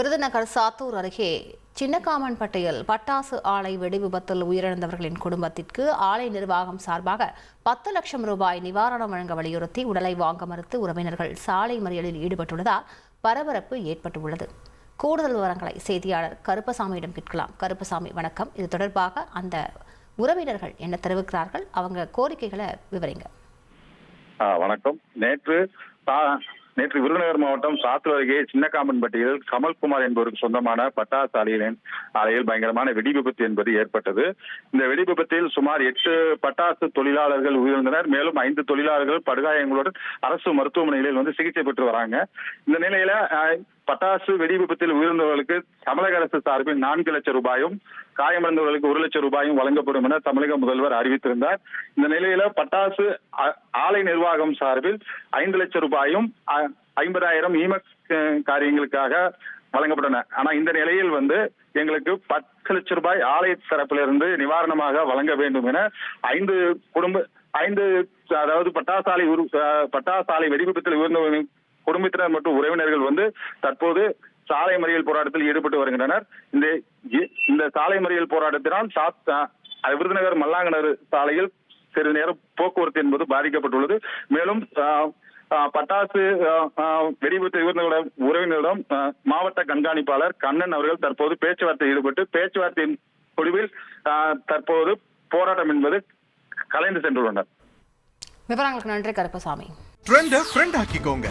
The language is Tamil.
விருதுநகர் சாத்தூர் அருகே சின்னக்காமன்பட்டியில் பட்டாசு ஆலை வெடி விபத்தில் உயிரிழந்தவர்களின் குடும்பத்திற்கு ஆலை நிர்வாகம் சார்பாக பத்து லட்சம் ரூபாய் நிவாரணம் வழங்க வலியுறுத்தி உடலை வாங்க மறுத்து உறவினர்கள் சாலை மறியலில் ஈடுபட்டுள்ளதால் பரபரப்பு ஏற்பட்டுள்ளது. கூடுதல் விவரங்களை செய்தியாளர் கருப்பசாமியிடம் கேட்கலாம். கருப்பசாமி வணக்கம். இது தொடர்பாக அந்த உறவினர்கள் என்ன தெரிவிக்கிறார்கள்? அவங்க கோரிக்கைகளை விவரிங்க. வணக்கம். நேற்று நேற்று விருதுநகர் மாவட்டம் சாத்தூர் அருகே சின்னக்காம்பன்பட்டியில் கமல்குமார் என்பவருக்கு சொந்தமான பட்டாசு ஆலையின் ஆலையில் பயங்கரமான வெடி விபத்து என்பது ஏற்பட்டது. இந்த வெடி விபத்தில் சுமார் எட்டு பட்டாசு தொழிலாளர்கள் உயிரிழந்தனர். மேலும் ஐந்து தொழிலாளர்கள் படுகாயங்களுடன் அரசு மருத்துவமனைகளில் வந்து சிகிச்சை பெற்று வராங்க. இந்த நிலையில பட்டாசு வெடி விபத்தில் உயிரிழந்தவர்களுக்கு தமிழக அரசு சார்பில் நான்கு லட்சம் ரூபாயும் காயமடைந்தவர்களுக்கு ஒரு லட்சம் ரூபாயும் வழங்கப்படும் என தமிழக முதல்வர் அறிவித்திருந்தார். இந்த நிலையில பட்டாசு ஆலை நிர்வாகம் சார்பில் ஐந்து லட்சம் ரூபாயும் ஐம்பதாயிரம் ஈமக் காரியங்களுக்காக வழங்கப்பட்டன. ஆனா இந்த நிலையில் வந்து எங்களுக்கு பத்து லட்சம் ரூபாய் ஆலை தரப்பிலிருந்து நிவாரணமாக வழங்க வேண்டும் என ஐந்து குடும்ப ஐந்து அதாவது பட்டாசாலை உரு பட்டாசாலை வெடி விபத்தில் குடும்பத்தினர் மற்றும் உறவினர்கள் வந்து தற்போது சாலை மறியல் போராட்டத்தில் ஈடுபட்டு வருகின்றனர். இந்த இந்த சாலை மறியல் போராட்டத்தினால் விருதுநகர் மல்லாங்கனர் சாலையில் சிறிது நேரம் போக்குவரத்து என்பது பாதிக்கப்பட்டுள்ளது. மேலும் பட்டாசு வெடிவிபத்து உயிர்ந்தவர்களிடம் உறவினரிடம் மாவட்ட கண்காணிப்பாளர் கண்ணன் அவர்கள் தற்போது பேச்சுவார்த்தையில் ஈடுபட்டு பேச்சுவார்த்தையின் முடிவில் தற்போது போராட்டம் என்பது கலைந்து சென்றுள்ளனர். விவரங்களுக்கு நன்றி கருப்பசாமி. ட்ரெண்ட ஃப்ரெண்ட் ஆக்கிக்கோங்க.